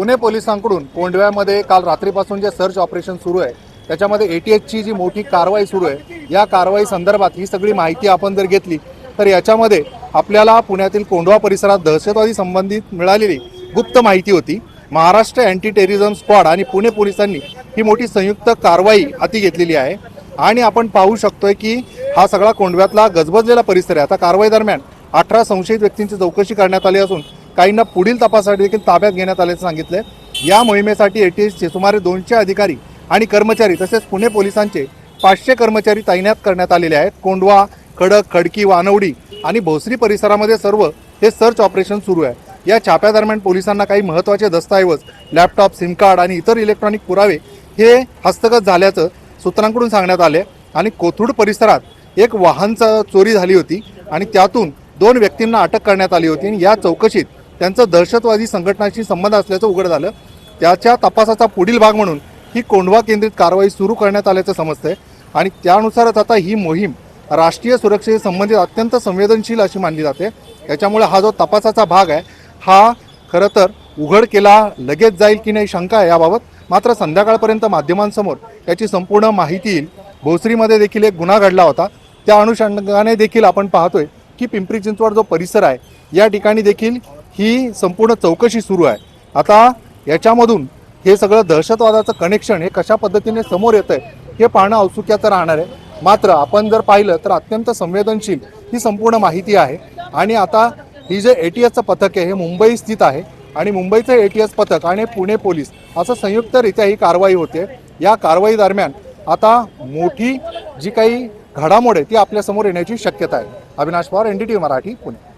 पुणे पोलिसांकडून कोंडव्यामध्ये काल रात्रीपासून जे सर्च ऑपरेशन सुरू आहे त्याच्यामध्ये एटीएचची जी मोठी कारवाई सुरू आहे या कारवाई संदर्भात ही सगळी माहिती आपण जर घेतली तर याच्यामध्ये आपल्याला पुण्यातील कोंडवा परिसरात दहशतवादी संबंधित मिळालेली गुप्त माहिती होती. महाराष्ट्र अँटी टेरिझम स्क्वॉड आणि पुणे पोलिसांनी ही मोठी संयुक्त कारवाई हाती घेतलेली आहे. आणि आपण पाहू शकतोय की हा सगळा कोंडव्यातला गजबजलेला परिसर आहे. आता कारवाई दरम्यान अठरा संशयित व्यक्तींची चौकशी करण्यात आली असून काहींना पुढील तपासासाठी देखील ताब्यात घेण्यात आल्याचं सांगितलं या मोहिमेसाठी एटीएसचे सुमारे दोनशे अधिकारी आणि कर्मचारी तसेच पुणे पोलिसांचे पाचशे कर्मचारी तैनात करण्यात आलेले आहेत. कोंडवा खडक खडकी वानवडी आणि भोसरी परिसरामध्ये सर्व हे सर्च ऑपरेशन सुरू आहे. या छाप्यादरम्यान पोलिसांना काही महत्त्वाचे दस्तऐवज लॅपटॉप सिम कार्ड आणि इतर इलेक्ट्रॉनिक पुरावे हे हस्तगत झाल्याचं सूत्रांकडून सांगण्यात आले आणि कोथरूड परिसरात एक वाहनचा चोरी झाली होती आणि त्यातून दोन व्यक्तींना अटक करण्यात आली होती आणि या चौकशीत त्यांचं दहशतवादी संघटनाशी संबंध असल्याचं उघड झालं. त्याच्या तपासाचा पुढील भाग म्हणून ही कोंडवा केंद्रित कारवाई सुरू करण्यात आल्याचं समजतंय. आणि त्यानुसारच आता ही मोहीम राष्ट्रीय सुरक्षेशी संबंधित अत्यंत संवेदनशील अशी मानली जाते. त्याच्यामुळे हा जो तपासाचा भाग आहे हा खरं तर उघड केला लगेच जाईल की नाही शंका आहे याबाबत. मात्र संध्याकाळपर्यंत माध्यमांसमोर याची संपूर्ण माहिती येईल. भोसरीमध्ये देखील एक गुन्हा घडला होता. त्या अनुषंगाने देखील आपण पाहतोय की पिंपरी चिंचवड जो परिसर आहे या ठिकाणी देखील ही संपूर्ण चौकशी सुरू आहे. आता याच्यामधून हे सगळं दहशतवादाचं कनेक्शन हे कशा पद्धतीने समोर येतं आहे हे पाहणं औत्सुक्याचं राहणार आहे. मात्र आपण जर पाहिलं तर अत्यंत संवेदनशील ही संपूर्ण माहिती आहे. आणि आता ही जे ए टी एसचं पथक आहे हे मुंबई स्थित आहे. आणि मुंबईचं ए टी एस पथक आणि पुणे पोलीस असं संयुक्तरित्या ही कारवाई होते. या कारवाई दरम्यान आता मोठी जी काही घडामोड आहे ती आपल्यासमोर येण्याची शक्यता आहे. Avinash Pawar N D T Marathi Pune.